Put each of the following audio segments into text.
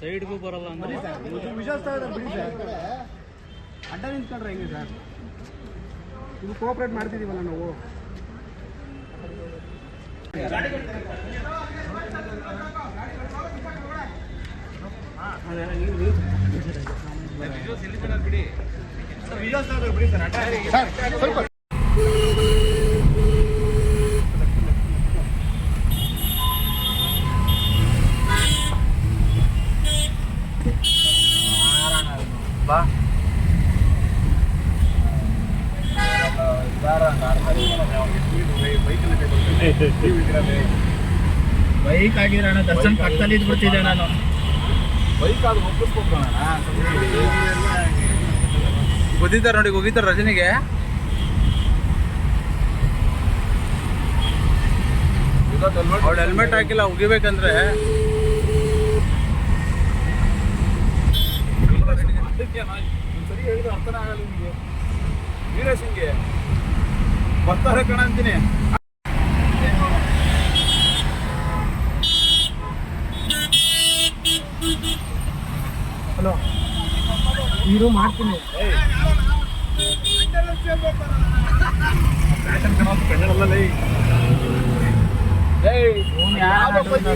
ಸೈಡ್ಗೂ ಬರಲ್ಲ ಅಂದ್ರೆ ವಿಶ್ವಾಸ ಬಿಡಿ ಸರ್. ಅಡ್ಡ ನಿಂತ್ಕೊಂಡ್ರೆ ಹೆಂಗೆ ಸರ್? ಇದು ಕೋಆಪ್ರೇಟ್ ಮಾಡ್ತಿದ್ದೀವಲ್ಲ ನಾವು? ಬಾ ಬೈಕ್ ಆಗಿದ್ರೆ ಅಣ್ಣ ದರ್ಶನ್ ಪಕ್ಕದಲ್ಲಿ ಇದ್ಬಿಡ್ತಿದ್ದೆ ನಾನು. ಬೈಕ್ ಅದು ಒಪ್ಪಿಸ್ಬೇಕು ಗೊತ್ತಿದ್ದಾರೆ ನೋಡಿ ಹೋಗಿದ್ದಾರೆ ರಜನಿಗೆ? ಅವ್ಳು ಹೆಲ್ಮೆಟ್ ಹಾಕಿಲ್ಲ ಉಗಿಬೇಕಂದ್ರೆ. ಸರಿ ಹೇಳಿದ್ರೆ ಅರ್ಥನೇ ಆಗಲ್ಲ ನಿಮಗೆ ವೀರೇಶ್ ಹಿಂಗೆ ಬರ್ತಾರೆ ಕಣ ಅಂತೀನಿ ಹಲೋ ನೀರು ಮಾಡ್ತೀನಿ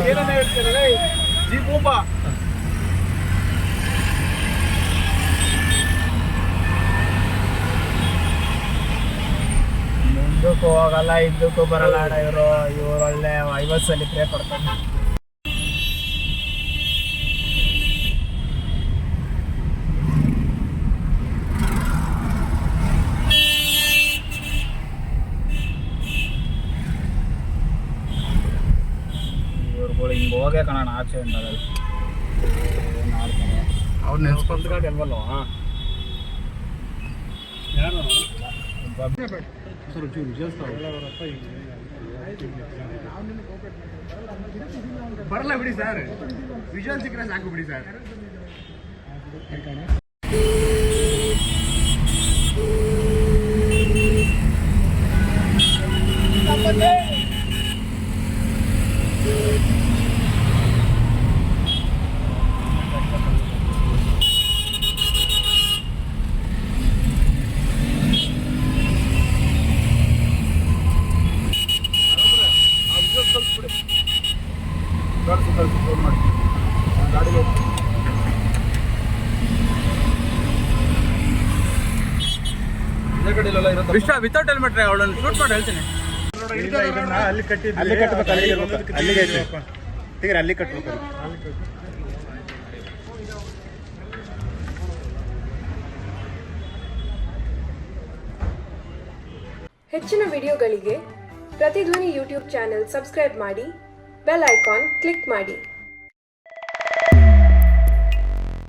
ಏನೇನು ಹೇಳ್ತೀರ ಜೀಪ್ ಬೂಂಬ ಮುಂದಕ್ಕೂ ಹೋಗಲ್ಲ ಇದ್ದಕ್ಕೂ ಬರಲ್ಲ ಅಣ್ಣ ಇವರು ಇವ್ರು ಒಳ್ಳೆ ಐವತ್ತು ಸಲ ಪ್ರೇ ಕೊಡ್ತಾರೆ. ಇವ್ರುಗಳು ಹಿಂಗೆ ಹೋಗೇ ಕಣ ಆಗಲ್ಲ ಅವ್ರು ನೆನ್ಸ್ಕೊಂಡ್ರೆ ಸರ್ ಒಂಚೂರು ವಿಶ್ವಾಸ ಬರಲ್ಲ ಬಿಡಿ ಸರ್ ವಿಜುವಲ್ ಸಿಕ್ಕರೆ ಸಾಕು ಬಿಡಿ ಸರ್ ವಿಶ್ವ ವಿತೌಟ್ ಹೆಲ್ಮೆಟ್ ಅವಳನ್ನು ಶೂಟ್ ಮಾಡಿ ಹೇಳ್ತೀನಿ. ಅಲ್ಲಿ ಕಟ್ಟಿದ್ದು ಅಲ್ಲಿ ಕಟ್ಟಬೇಕು ಅಲ್ಲಿಗೆ ಇರ್ಬೇಕು. ಅಲ್ಲಿಗೆ ಐತೆ. ಅಲ್ಲಿ ಕಟ್ಟಬೇಕು ಹೆಚ್ಚಿನ ವಿಡಿಯೋಗಳಿಗೆ ಪ್ರತಿಧ್ವನಿ ಯೂಟ್ಯೂಬ್ ಚಾನೆಲ್ ಸಬ್ಸ್ಕ್ರೈಬ್ ಮಾಡಿ ಬೆಲ್ ಐಕಾನ್ ಕ್ಲಿಕ್ ಮಾಡಿ.